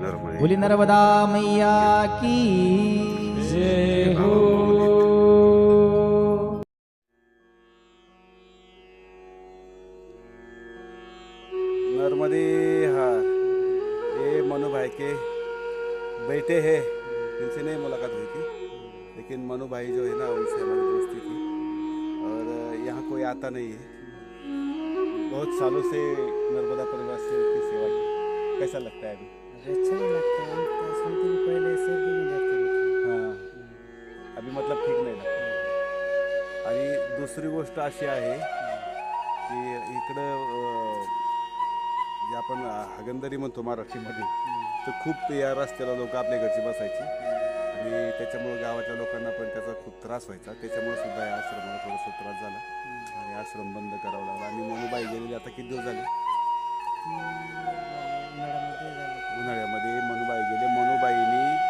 नर्मदे। बोली नर्मदा मैया की जय हो। नर्मदे हार ये मनु भाई के बेटे हैं इनसे नहीं मुलाकात हुई थी लेकिन मनु भाई जो है ना उनसे हमारी दोस्ती थी। और यहाँ कोई आता नहीं है। बहुत सालों से नर्मदा परिवार से उनकी सेवा की। कैसा लगता है अभी? अभी मतलब ठीक नाही आणि दुसरी गोष्ट अशी आहे की इकडं जे आपण हागंदरी म्हणतो मराठीमध्ये तर खूप या रस्त्याला लोक आपल्या घरची बसायची. आणि त्याच्यामुळं गावातल्या लोकांना पण त्याचा खूप त्रास व्हायचा. त्याच्यामुळे सुद्धा या आश्रमाला थोडासा त्रास झाला. आणि आश्रम बंद करावा लागला. आणि मनुबाई गेलेली आता किती दिवस झाले? उन्हाळ्यामध्ये मनुबाई गेले. मनुबाईंनी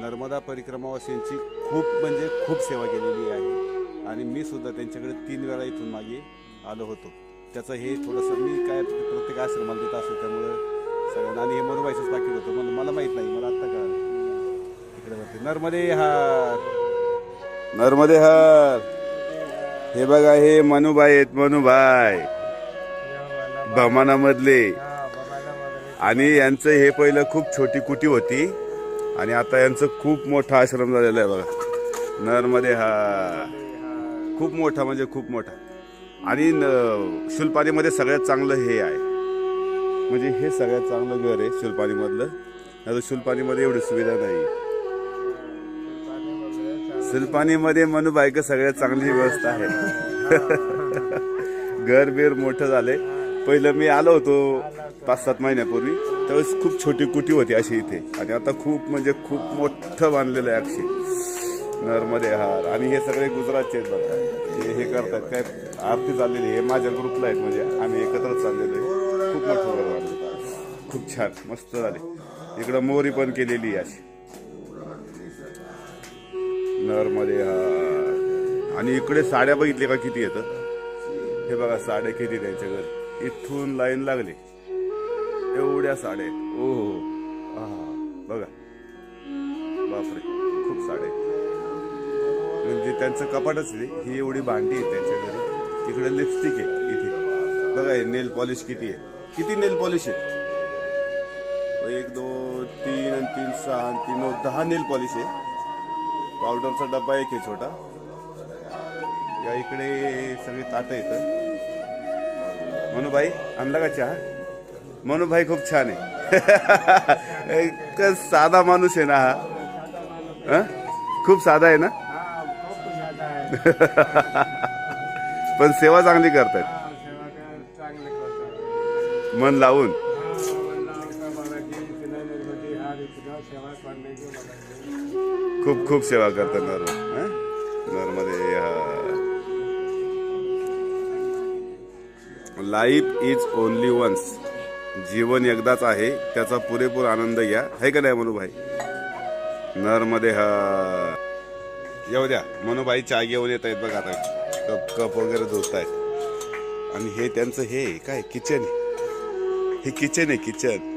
नर्मदा परिक्रमावासींची खूप म्हणजे खूप सेवा केलेली आहे. आणि मी सुद्धा त्यांच्याकडे तीन वेळा इथून मागे आलो होतो. त्याचं हे थोडंसं मी काय प्रत्येक आश्रमाला देत असतो त्यामुळं सगळ्यांना. आणि हे मनुबाईचंच पाकिट होतं. म्हणून मला माहीत नाही मला आत्ता कळालं. इकडे वरती नर्मदे हार. नर्मदे हार. हे बघा हे मनुबाई आहेत मनुबाई. बमानामधले. आणि यांचं हे पहिलं खूप छोटी कुटी होती. आणि आता यांचं खूप मोठा आश्रम झालेला आहे बघा. नरमध्ये हा. खूप मोठा म्हणजे खूप मोठा. आणि न- शुलपाणीमध्ये सगळ्यात चांगलं हे आहे. म्हणजे हे सगळ्यात चांगलं घर आहे शुलपाणीमधलं आता शुलपाणीमध्ये एवढी सुविधा नाही. शुलपाणीमध्ये मनुबायक सगळ्यात चांगली व्यवस्था आहे. घर बीर मोठं झालंय. पहिलं मी आलो होतो पाच सात महिन्यापूर्वी. त्यावेळेस खूप छोटी कुटी होती अशी इथे. आणि आता खूप म्हणजे खूप मोठं बांधलेलं आहे अक्षी नर्मदे हार. आणि हे सगळे गुजरातचे आहेत बघा. हे हे करतात. काय आरती चाललेली आहे. हे माझ्या ग्रुपला आहेत म्हणजे. आम्ही एकत्रच चाललेलो आहे. खूप मोठं घर बांधलं. खूप छान. मस्त झाले. इकडं मोरी पण केलेली आहे अशी. नर्मदे हार. आणि इकडे साड्या बघितले का? किती येतं हे बघा साड्या किती त्यांच्या घरी. इथून लाईन लागली. एवढ्या साड्या ओ हो बघा. बापरे खूप साड्या म्हणजे त्यांचं कपाटच ही एवढी भांडी आहे त्यांच्या घरी. इकडे लिपस्टिक आहे इथे. बघा हे नेल पॉलिश किती आहे. किती नेल पॉलिश आहे एक दोन तीन आणि तीन सहा आणि तीन नऊ दहा नेल पॉलिश आहे. पावडरचा डब्बा एक आहे छोटा. या इकडे सगळी ताटं येतं मनुभाई आणला का चहा मनुभाई खूप छान आहे. एक साधा माणूस आहे ना हा. खूप साधा आहे ना? पण सेवा चांगली करतायत. मन लावून. खूप खूप सेवा करतात लाईफ इज ओनली वन्स जीवन एकदाच आहे त्याचा पुरेपूर आनंद घ्या. आहे का नाही मनुभाई? नरमध्ये हा येऊ द्या. मनुभाई चहा घेऊन येत आहेत बघा आता. कप कप वगैरे धुत आहेत आणि हे त्यांचं हे काय किचन आहे? हे किचन आहे किचन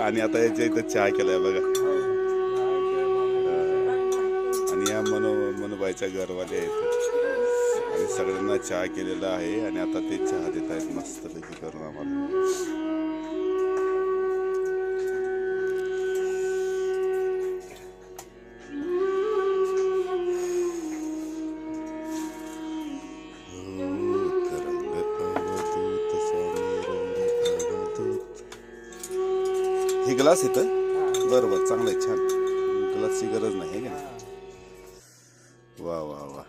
आणि आता याच्या इथं चहा केलाय बघा. आणि या मनो मनोबाईच्या घरवाले आहेत. सगळ्यांना चहा केलेला आहे आणि आता ते चहा देत आहेत मस्तपैकी करून आम्हाला. हे ग्लास येतं बरं बरं चांगलं आहे छान. ग्लासची गरज नाही आहे का वा वा वा.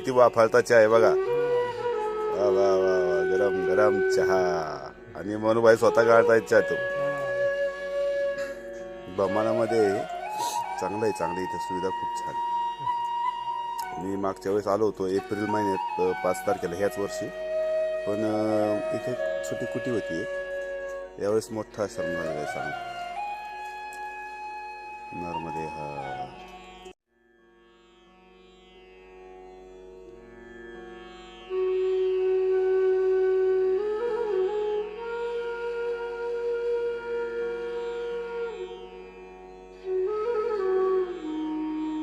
किती वाफाळता चहा आहे बघा. वा वा वा वा. गरम गरम चहा. आणि मनुबाई स्वतः गाळतायत चहा तो. बमानामध्ये चांगलं आहे चांगलं आहे. सुविधा खूप छान आहे. मी मागच्या वेळेस आलो होतो एप्रिल महिन्यात पाच तारखेला ह्याच वर्षी. पण इथे छोटी कुटी होती यावेळेस मोठा आश्रम झालेला आहे सांग. नर्मदे हा.